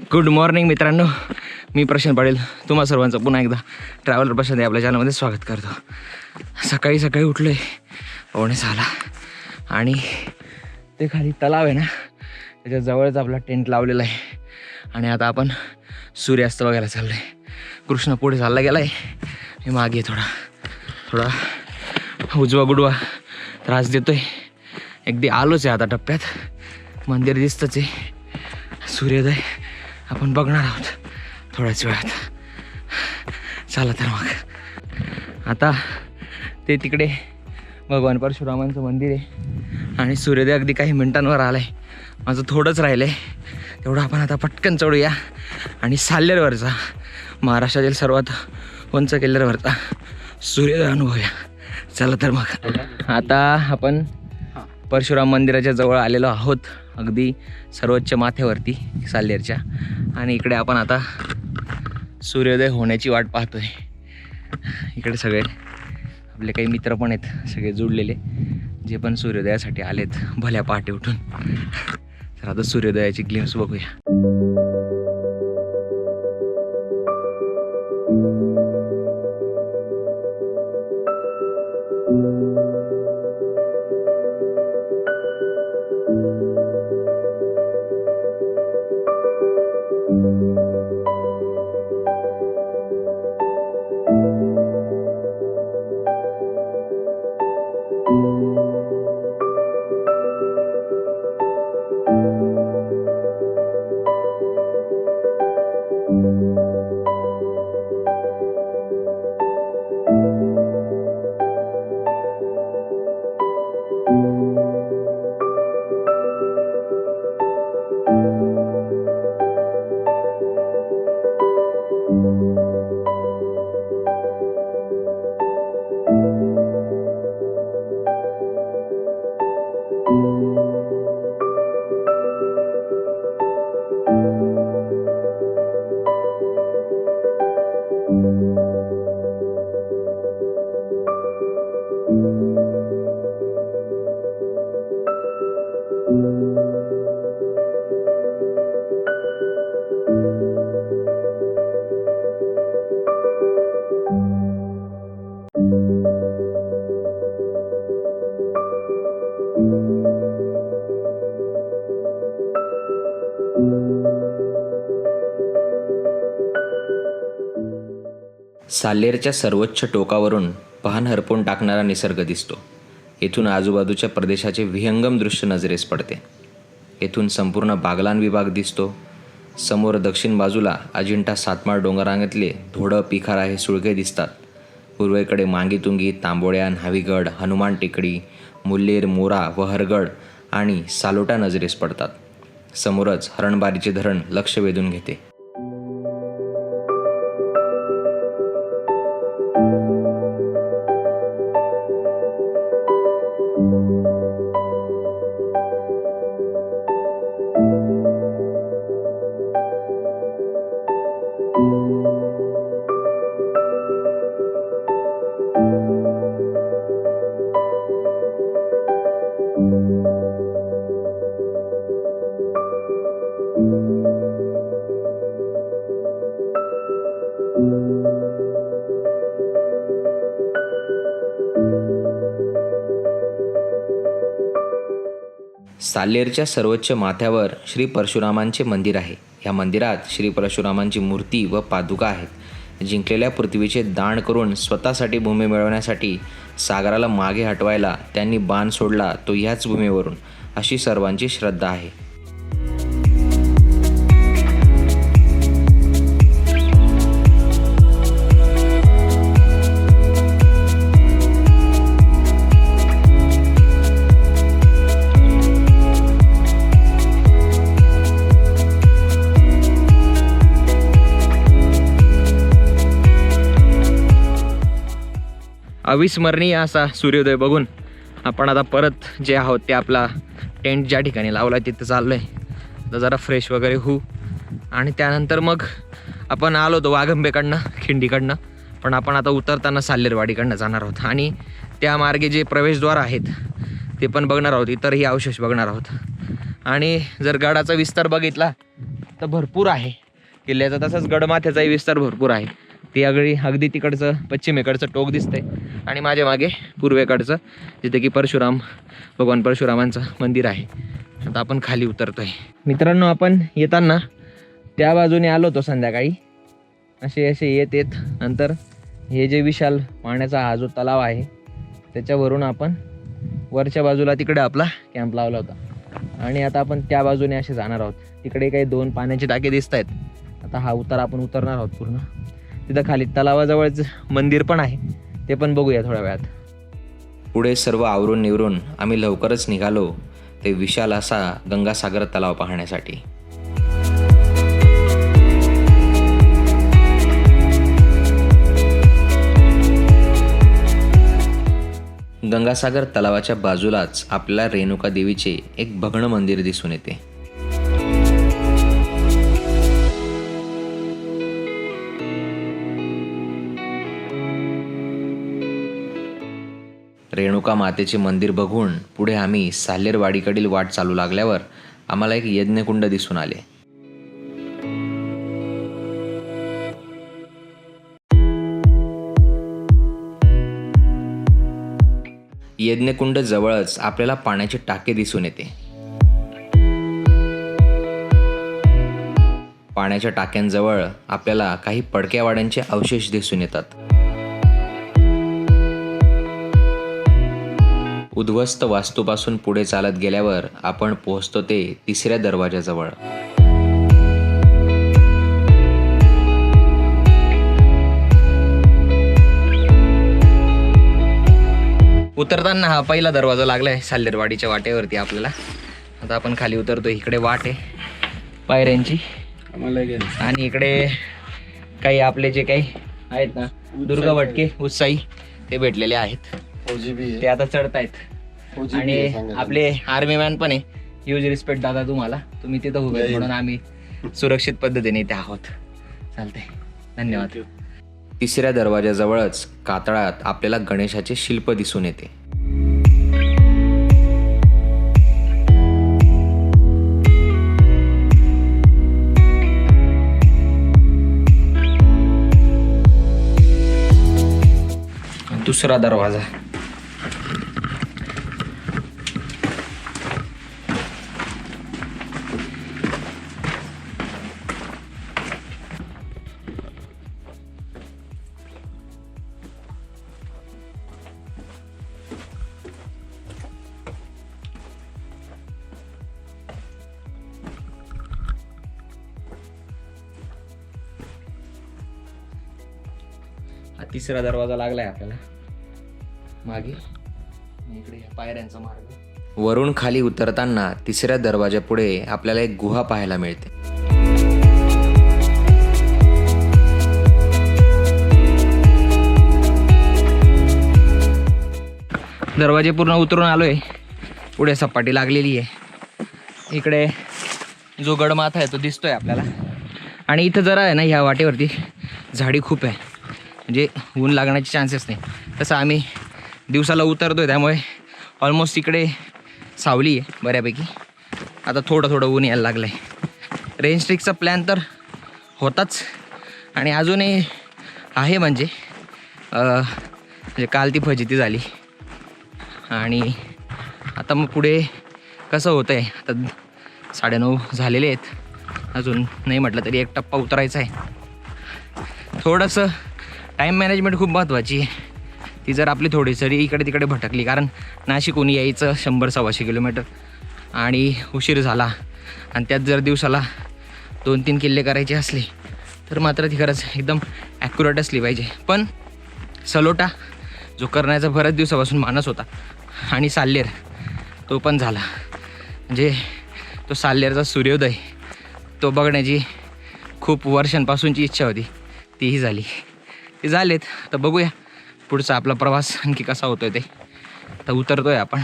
Good morning मित्रांनो. मी प्रशांत पाटील. तुम्हा सर्वांचं पुन्हा एकदा ट्रॅव्हलर प्रशांत आपल्या चॅनलमध्ये स्वागत करतो. सकाळी सकाळी उठलो आहे पावणे झाला आणि ते खाली तलाव आहे ना त्याच्या जवळच आपला टेंट लावलेला आहे. आणि आता आपण सूर्यास्त बघायला चाललो आहे कृष्ण पुढे चालला गेला आहे मी मागे थोडा थोडा उजवा गुडवा त्रास देतोय. अगदी आलोच आहे आता टप्प्यात. मंदिर दिसतंच आहे. सूर्योदय. आपण बघणार आहोत. थोड्याच वेळात. चला तर मग. आता ते तिकडे भगवान परशुरामांचं मंदिर आहे. आणि सूर्योदय अगदी काही मिनिटांवर आलं आहे माझं थोडंच राहिलं आहे तेवढं आपण आता पटकन चढूया. आणि साल्लेरवरचा महाराष्ट्रातील सर्वात उंच किल्ल्यावरचा सूर्योदय अनुभवूया. चला तर मग. आता आपण परशुराम मंदिराच्या जवळ आलेलो आहोत. अगदी सर्वोच्च माथ्यावरती साल्लेरच्या. आणि इकडे आपण आता सूर्योदय होण्याची वाट पाहतोय. इकडे सगळे आपले काही मित्र पण आहेत सगळे जुळलेले जे पण सूर्योदयासाठी आलेत भल्या पहाटे उठून. तर आता सूर्योदयाची ग्लिम्स बघूया. you साल्हेरच्या सर्वोच्च टोकावरून पहान हरपून टाकणारा निसर्ग दिसतो. येथून आजूबाजूच्या प्रदेशाचे विहंगम दृश्य नजरेस पडते. येथून संपूर्ण बागलान विभाग दिसतो. समोर दक्षिण बाजूला अजिंठा सातमाळ डोंगरांगतले धोडं पिखारा हे सुळके दिसतात. पूर्वेकडे मांगीतुंगी तांबोळ्या न्हावीगड हनुमान टेकडी मुल्लेर मोरा वहरगड आणि सालोटा नजरेस पडतात. समोरच हरणबारीचे धरण लक्ष वेधून घेते. साल्लेरच्या सर्वोच्च माथ्यावर श्री परशुरामांचे मंदिर आहे. या मंदिरात श्री परशुरामांची मूर्ती व पादुका आहेत. जिंकलेल्या पृथ्वीचे दान करून स्वतःसाठी भूमी मिळवण्यासाठी सागराला मागे हटवायला त्यांनी बाण सोडला तो ह्याच भूमीवरून अशी सर्वांची श्रद्धा आहे. अविस्मरणीय असा सूर्योदय बघून आपण आता परत जे आहोत ते आपला टेंट ज्या ठिकाणी लावला आहे तिथं चाललो आहे तर जरा फ्रेश वगैरे होऊ. आणि त्यानंतर मग आपण आलो होतो वाघंबेकडनं खिंडीकडनं. पण आपण आता उतरताना साल्लेरवाडीकडनं जाणार आहोत. आणि त्या मार्गे जे प्रवेशद्वार आहेत ते पण बघणार आहोत. इतरही अवशेष बघणार आहोत. आणि जर गडाचा विस्तार बघितला तर भरपूर आहे. किल्ल्याचा तसंच गडमाथ्याचाही विस्तार भरपूर आहे. ती अगदी अगदी तिकडचं पश्चिमेकडचं टोक दिसतंय. आणि माझ्या मागे पूर्वेकडचं जिथे की परशुराम भगवान परशुरामांचं मंदिर आहे. आता आपण खाली उतरतोय. मित्रांनो आपण येताना त्या बाजूने आलो होतो संध्याकाळी. असे असे येत येत नंतर हे जे विशाल पाण्याचा हा जो तलाव आहे त्याच्यावरून आपण वरच्या बाजूला तिकडे आपला कॅम्प लावला होता. आणि आता आपण त्या बाजूने असे जाणार आहोत. तिकडे काही दोन पाण्याचे टाके दिसत आहेत आता हा उतार आपण उतरणार आहोत पूर्ण. तिथं खाली तलावाजवळच मंदिर पण आहे. ते पण बघूया थोड्या वेळात. पुढे सर्व आवरून निवरून आम्ही लवकरच निघालो ते विशाल असा गंगासागर तलाव पाहण्यासाठी. गंगासागर तलावाच्या बाजूलाच आपल्याला रेणुका देवीचे एक भग्न मंदिर दिसून येते. रेणुका मातेचे मंदिर बघून पुढे आम्ही साल्हेरवाडीकडील वाट चालू लागल्यावर आम्हाला एक यज्ञकुंड दिसून आले. यज्ञकुंड जवळच आपल्याला पाण्याचे टाके दिसून येते. पाण्याच्या टाक्यांजवळ आपल्याला काही पडक्या वाड्यांचे अवशेष दिसून येतात. उद्ध्वस्त वास्तूपासून पुढे चालत गेल्यावर आपण पोहोचतो ते तिसऱ्या दरवाजाजवळ उतरताना हा पहिला दरवाजा लागलाय साल्लेरवाडीच्या वाटेवरती आपल्याला. आता आपण खाली उतरतो इकडे वाट आहे पायऱ्यांची. आणि इकडे काही आपले जे काही आहेत ना दुर्गा भटके उत्साही ते भेटलेले आहेत. ते आता चढतायत. आणि आपले आर्मी मॅन पण आहे. ह्यूज रिस्पेक्ट दादा तुम्हाला. तुम्ही तिथं उभे आहेत म्हणून आम्ही सुरक्षित पद्धतीने इथे आहोत. चालतंय. धन्यवाद. तिसऱ्या दरवाजाजवळच कातळात आपल्याला गणेशाचे शिल्प दिसून येते. दुसरा दरवाजा. तिसरा दरवाजा लागलाय आपल्याला. मागे. आणि इकडे ह्या पायऱ्यांचा मार्ग. वरून खाली उतरताना तिसऱ्या दरवाजापुढे आपल्याला एक गुहा पाहायला मिळते. दरवाजे पूर्ण उतरून आलोय. पुढे सपाटी लागलेली आहे. इकडे जो गडमाथा आहे तो दिसतोय आपल्याला. आणि इथं जरा आहे ना ह्या वाटेवरती झाडी खूप आहे. म्हणजे ऊन लागण्याचे चान्सेस नाही. तसं आम्ही दिवसाला उतरतोय त्यामुळे ऑलमोस्ट इकडे सावली आहे बऱ्यापैकी. आता थोडं थोडं ऊन यायला लागलं आहे रेंज ट्रिकचा प्लॅन तर होताच. आणि अजूनही आहे म्हणजे म्हणजे काल ती फजिती झाली. आणि आता मग पुढे कसं होतं आहे आता साडेनऊ झालेले आहेत. अजून नाही म्हटलं तरी एक टप्पा उतरायचा आहे. थोडंसं टाईम मॅनेजमेंट खूप महत्त्वाची आहे. ती जर आपली थोडीसरी इकडे तिकडे भटकली कारण नाशिक कोणी यायचं शंभर सव्वाशे किलोमीटर. आणि उशीर झाला. आणि त्यात जर दिवसाला दोन तीन किल्ले करायचे असले तर मात्र ती खरंच एकदम ॲक्युरेट असली पाहिजे. पण सलोटा जो करण्याचा बऱ्याच दिवसापासून मानस होता आणि साल्लेर तो पण झाला. म्हणजे तो साल्लेरचा सूर्योदय तो बघण्याची खूप वर्षांपासूनची इच्छा होती. तीही झाली. ते झालेत. आता बघूया पुढचा आपला प्रवास आणखी कसा होतोय ते. आता उतरतोय आपण.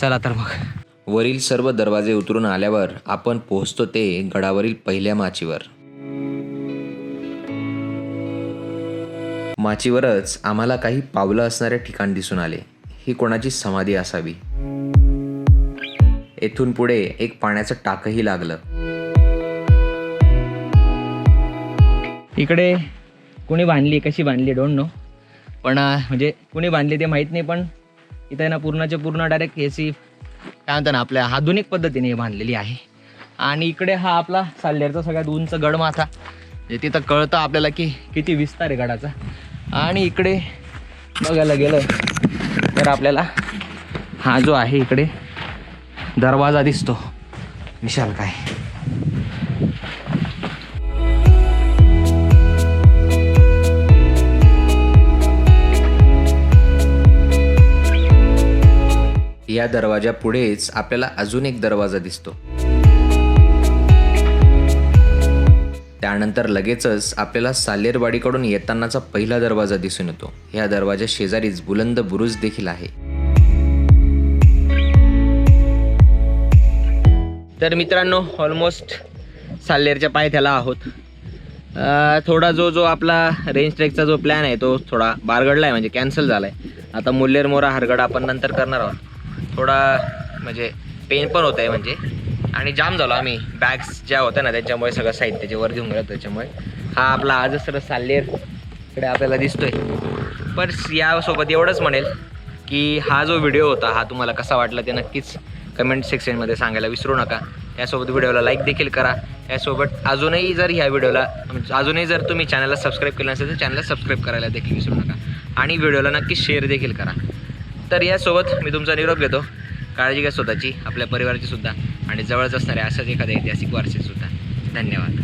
चला तर मग. वरील सर्व दरवाजे उतरून आल्यावर आपण पोहोचतो ते गडावरील पहिल्या माचीवर. माचीवरच आम्हाला काही पावलं असणारे ठिकाण दिसून आले. ही कोणाची समाधी असावी? येथून पुढे एक पाण्याचं टाकही लागलं. इकडे कुणी बांधली कशी बांधली डोंट नो पण म्हणजे कुणी बांधली ते माहीत नाही पण इथं आहे ना पूर्णचे पूर्ण डायरेक्ट एसी काय म्हणतात ना आपल्या आधुनिक पद्धतीने बांधलेली आहे. आणि इकडे हा आपला साल्लेरचा सगळ्यात उंच गडमाथा. म्हणजे तिथं कळतं आपल्याला की किती विस्तार आहे गडाचा. आणि इकडे बघायला गेलं तर आपल्याला हा जो आहे इकडे दरवाजा दिसतो. विशाल काय? या दरवाजा पुढेच आपल्याला अजून एक दरवाजा दिसतो. त्यानंतर लगेचच आपल्याला सालेरवाडीकडून येतानाचा पहिला दरवाजा दिसून येतो. या दरवाजा शेजारीच बुलंद बुरुज देखील आहे. तर मित्रांनो ऑलमोस्ट साल्लेरच्या पायथ्याला आहोत. थोडा जो जो आपला रेंज ट्रेकचा जो प्लॅन आहे तो थोडा बारगडला आहे म्हणजे कॅन्सल झाला आहे आता मुल्लेर मोरा हरगड आपण नंतर करणार आहोत. थोडा म्हणजे पेन पण होत आहे म्हणजे. आणि जाम झालो आम्ही. बॅग्स ज्या होत्या ना त्याच्यामुळे सगळं साहित्याचे वर घेऊन गेलो त्याच्यामुळे. हा आपला आजच सर साल्लेर इकडे आपल्याला दिसतोय. पण यासोबत एवढंच म्हणेल की हा जो व्हिडिओ होता हा तुम्हाला कसा वाटला ते नक्कीच कमेंट सेक्शनमध्ये सांगायला विसरू नका. यासोबत व्हिडिओला लाईक देखील करा. यासोबत अजूनही जर ह्या व्हिडिओला म्हणजे अजूनही जर तुम्ही चॅनलला सबस्क्राईब केलं नसेल तर चॅनलला सबस्क्राईब करायला देखील विसरू नका. आणि व्हिडिओला नक्की शेअर देखील करा. तर यासोबत मी तुमचा निरोप घेतो. काळजी घ्या स्वतःची आपल्या परिवाराची सुद्धा आणि जवळच असणाऱ्या अशाच एखाद्या ऐतिहासिक वारसेसुद्धा धन्यवाद.